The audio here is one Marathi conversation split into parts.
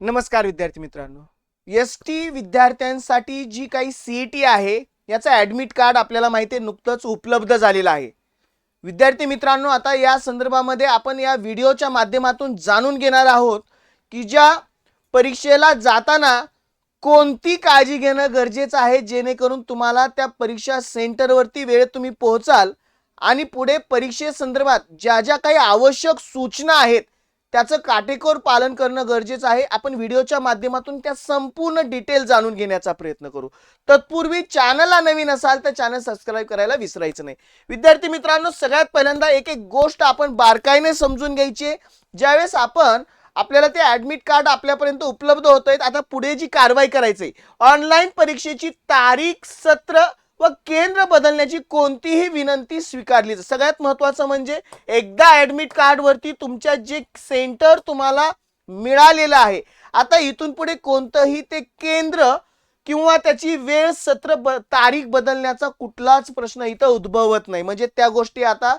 नमस्कार विद्यार्थी मित्रांनो. एस टी विद्यार्थ्यांसाठी जी काही सी ई टी आहे याचं ॲडमिट कार्ड आपल्याला माहिती आहे नुकतंच उपलब्ध झालेलं आहे. विद्यार्थी मित्रांनो आता या संदर्भामध्ये आपण या व्हिडिओच्या माध्यमातून जाणून घेणार आहोत की ज्या परीक्षेला जाताना कोणती काळजी घेणं गरजेचं आहे जेणेकरून तुम्हाला त्या परीक्षा सेंटरवरती वेळेत तुम्ही पोहोचाल. आणि पुढे परीक्षेसंदर्भात ज्या ज्या काही आवश्यक सूचना आहेत त्याचं काटेकोर पालन करणं गरजेचं आहे. आपण व्हिडिओच्या माध्यमातून त्या संपूर्ण डिटेल जाणून घेण्याचा प्रयत्न करू. तत्पूर्वी चॅनलला नवीन असाल तर चॅनल सबस्क्राईब करायला विसरायचं नाही. विद्यार्थी मित्रांनो सगळ्यात पहिल्यांदा एक एक गोष्ट आपण बारकाईने समजून घ्यायची आहे. ज्यावेळेस आपण आपल्याला ते ऍडमिट कार्ड आपल्यापर्यंत उपलब्ध होत आहेत आता पुढे जी कारवाई करायची आहे ऑनलाईन परीक्षेची तारीख सत्र व केंद्र बदलण्याची कोणतीही विनंती स्वीकारली सगळ्यात महत्वाचं म्हणजे एकदा ऍडमिट कार्ड वरती तुमच्या जे सेंटर तुम्हाला मिळालेलं आहे आता इथून पुढे कोणतंही ते केंद्र किंवा त्याची वेळ सत्र ब तारीख बदलण्याचा कुठलाच प्रश्न इथं उद्भवत नाही. म्हणजे त्या गोष्टी आता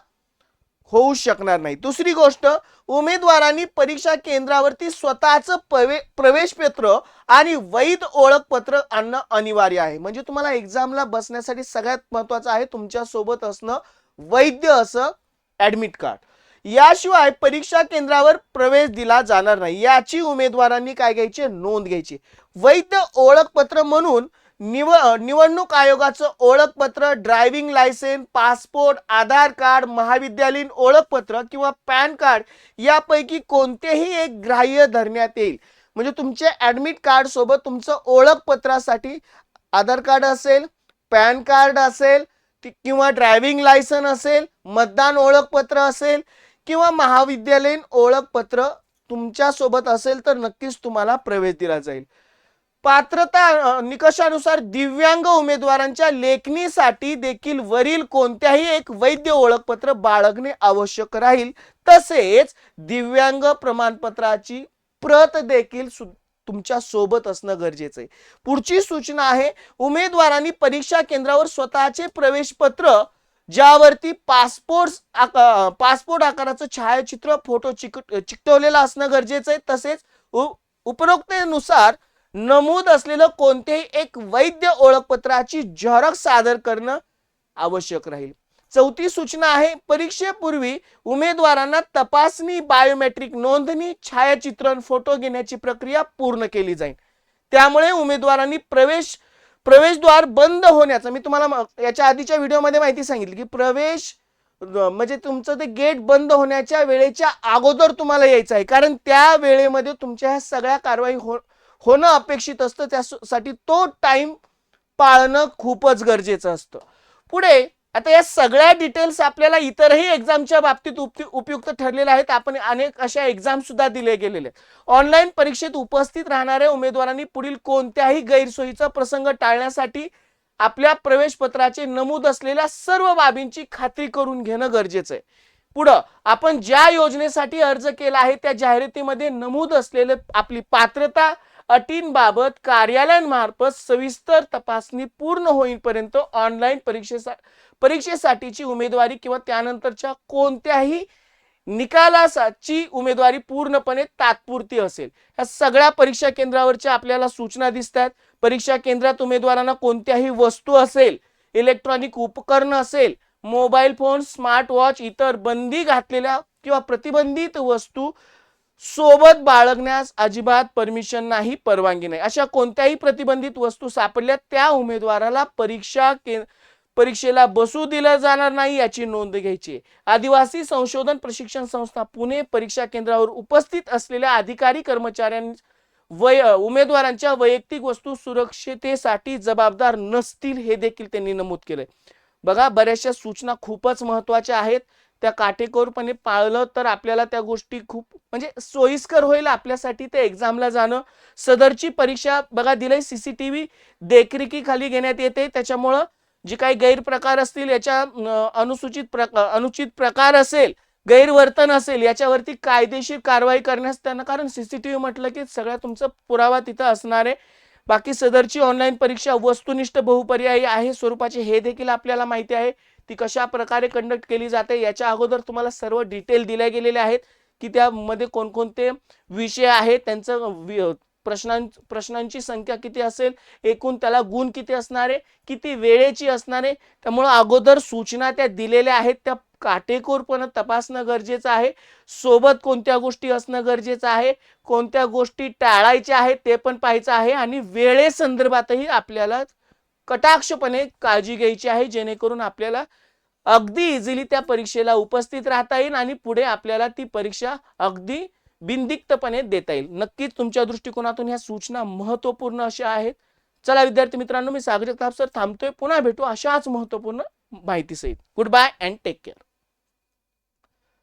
होऊ शकणार नाही. दुसरी गोष्ट उमेदवारांनी परीक्षा केंद्रावरती स्वतःचं पवे प्रवेशपत्र आणि वैध ओळखपत्र आणणं अनिवार्य आहे. म्हणजे तुम्हाला एक्झामला बसण्यासाठी सगळ्यात महत्वाचं आहे तुमच्यासोबत असणं वैध असं ऍडमिट कार्ड याशिवाय परीक्षा केंद्रावर प्रवेश दिला जाणार नाही. याची उमेदवारांनी काय घ्यायची? नोंद घ्यायची. वैध ओळखपत्र म्हणून निव निवडणूक आयोगाचं ओळखपत्र driving license passport Aadhaar card महाविद्यालयीन ओळखपत्र किंवा पॅन कार्ड यापैकी कोणतेही एक ग्राह्य धरण्यात येईल. म्हणजे तुमच्या ऍडमिट कार्ड सोबत तुमचं ओळखपत्रासाठी आधार कार्ड असेल पॅन कार्ड असेल किंवा ड्रायव्हिंग लायसन असेल मतदान ओळखपत्र असेल किंवा महाविद्यालयीन ओळखपत्र तुमच्यासोबत असेल तर नक्कीच तुम्हाला प्रवेश दिला जाईल. पात्रता निकषानुसार दिव्यांग उमेदवारांच्या लेखणीसाठी देखील वरील कोणत्याही एक वैद्य ओळखपत्र बाळगणे आवश्यक राहील. तसेच दिव्यांग प्रमाणपत्राची प्रत देखील सु- तुमच्यासोबत असणं गरजेचं आहे. पुढची सूचना आहे उमेदवारांनी परीक्षा केंद्रावर स्वतःचे प्रवेश पत्र ज्यावरती पासपोर्ट आका- पासपोर्ट आकाराचं छायाचित्र फोटो चिक चिकटवलेलं असणं गरजेचं आहे. तसेच उ- उपरोक्तेनुसार नमूद असलेलं कोणतेही एक वैद्य ओळखपत्राची झेरॉक्स सादर करणं आवश्यक राहील. चौथी सूचना आहे परीक्षेपूर्वी उमेदवारांना तपासणी बायोमेट्रिक नोंदणी छायाचित्रण फोटो घेण्याची प्रक्रिया पूर्ण केली जाईल. त्यामुळे उमेदवारांनी प्रवेश प्रवेशद्वार बंद होण्याचं मी तुम्हाला याच्या आधीच्या व्हिडिओमध्ये माहिती सांगितली की प्रवेश म्हणजे तुमचं ते गेट बंद होण्याच्या वेळेच्या अगोदर तुम्हाला यायचं आहे. कारण त्या वेळेमध्ये तुमच्या ह्या सगळ्या कारवाई हो होणं अपेक्षित असतं त्यासाठी तो टाइम पाळणं खूपच गरजेचं असतं. पुढे आता या सगळ्या डिटेल्स आपल्याला इतरही एक्झामच्या बाबतीत उप उपयुक्त ठरलेल्या आहेत. आपण अनेक अशा एक्झाम सुद्धा दिले गेलेले आहेत. ऑनलाईन परीक्षेत उपस्थित राहणाऱ्या उमेदवारांनी पुढील कोणत्याही गैरसोयीचा प्रसंग टाळण्यासाठी आपल्या प्रवेश पत्राचे नमूद असलेल्या सर्व बाबींची खात्री करून घेणं गरजेचं आहे. पुढं आपण ज्या योजनेसाठी अर्ज केला आहे त्या जाहिरातीमध्ये नमूद असलेले आपली पात्रता अटींबाबत कार्यालयांमार्फत सविस्तर तपासणी पूर्ण होईपर्यंत ऑनलाईन परीक्षेसा परीक्षेसाठीची उमेदवारी किंवा त्यानंतरच्या कोणत्याही निकालासाची उमेदवारी पूर्णपणे तात्पुरती असेल. या सगळ्या परीक्षा केंद्रावरच्या आपल्याला सूचना दिसतात परीक्षा केंद्रात उमेदवारांना कोणत्याही वस्तू असेल इलेक्ट्रॉनिक उपकरण असेल मोबाईल फोन स्मार्ट वॉच इतर बंदी घातलेल्या किंवा प्रतिबंधित वस्तू सोबत बाळगण्यास अजिबात परमिशन नाही परवानगी नाही. अशा कोणत्याही प्रतिबंधित वस्तू सापडल्या त्या उमेदवाराला परीक्षा के परीक्षेला बसू दिलं जाणार नाही याची नोंद घ्यायची आहे. आदिवासी संशोधन प्रशिक्षण संस्था पुणे परीक्षा केंद्रावर उपस्थित असलेल्या अधिकारी कर्मचाऱ्यां वय उमेदवारांच्या वैयक्तिक वस्तू सुरक्षितेसाठी जबाबदार नसतील हे देखील त्यांनी नमूद केलंय. बघा बऱ्याचशा सूचना खूपच महत्त्वाच्या आहेत. त्या काटेकोरपणे पाळलं तर आपल्याला त्या गोष्टी खूप म्हणजे सोयीस्कर होईल आपल्यासाठी ते एक्झामला जाणं. सदरची परीक्षा बघा दिलंय सीसीटीव्ही देखरेखीखाली घेण्यात येते. त्याच्यामुळं जे काही गैरप्रकार असतील याच्या अनुसूचित प्रकार अनुचित प्रकार असेल गैरवर्तन असेल याच्यावरती कायदेशीर कारवाई करण्यास त्यांना कारण सीसीटीव्ही म्हटलं की सगळ्या तुमचा पुरावा तिथं असणार आहे. बाकी सदरची ऑनलाईन परीक्षा वस्तुनिष्ठ बहुपर्यायी आहे स्वरूपाची हे देखील आपल्याला माहिती आहे. ती कशा प्रकारे कंडक्ट केली जाते याच्या अगोदर तुम्हाला सर्व डिटेल दिल्या गेलेले आहेत. की त्यामध्ये कोणकोणते विषय आहेत त्यांचं वि- प्रश्नां प्रश्नांची संख्या किती असेल एकूण त्याला गुण किती असणारे किती वेळेची असणारे त्यामुळं अगोदर सूचना त्या दिलेल्या आहेत त्या काटेकोरपणे तपासणं गरजेचं आहे. सोबत कोणत्या गोष्टी असणं गरजेचं आहे कोणत्या गोष्टी टाळायच्या आहेत ते पण पाहायचं आहे आणि वेळेसंदर्भातही आपल्याला कटाक्षपणे काळजी घ्यायची आहे जेणेकरून आपल्याला अगदी इझिली त्या परीक्षेला उपस्थित राहता येईल आणि पुढे आपल्याला ती परीक्षा अगदी बिनदिक्तपणे देता येईल. नक्कीच तुमच्या दृष्टिकोनातून ह्या सूचना महत्त्वपूर्ण अशा आहेत. चला विद्यार्थी मित्रांनो मी सागर जगताप सर थांबतोय. पुन्हा भेटू अशाच महत्त्वपूर्ण माहितीसहित. Good bye and take care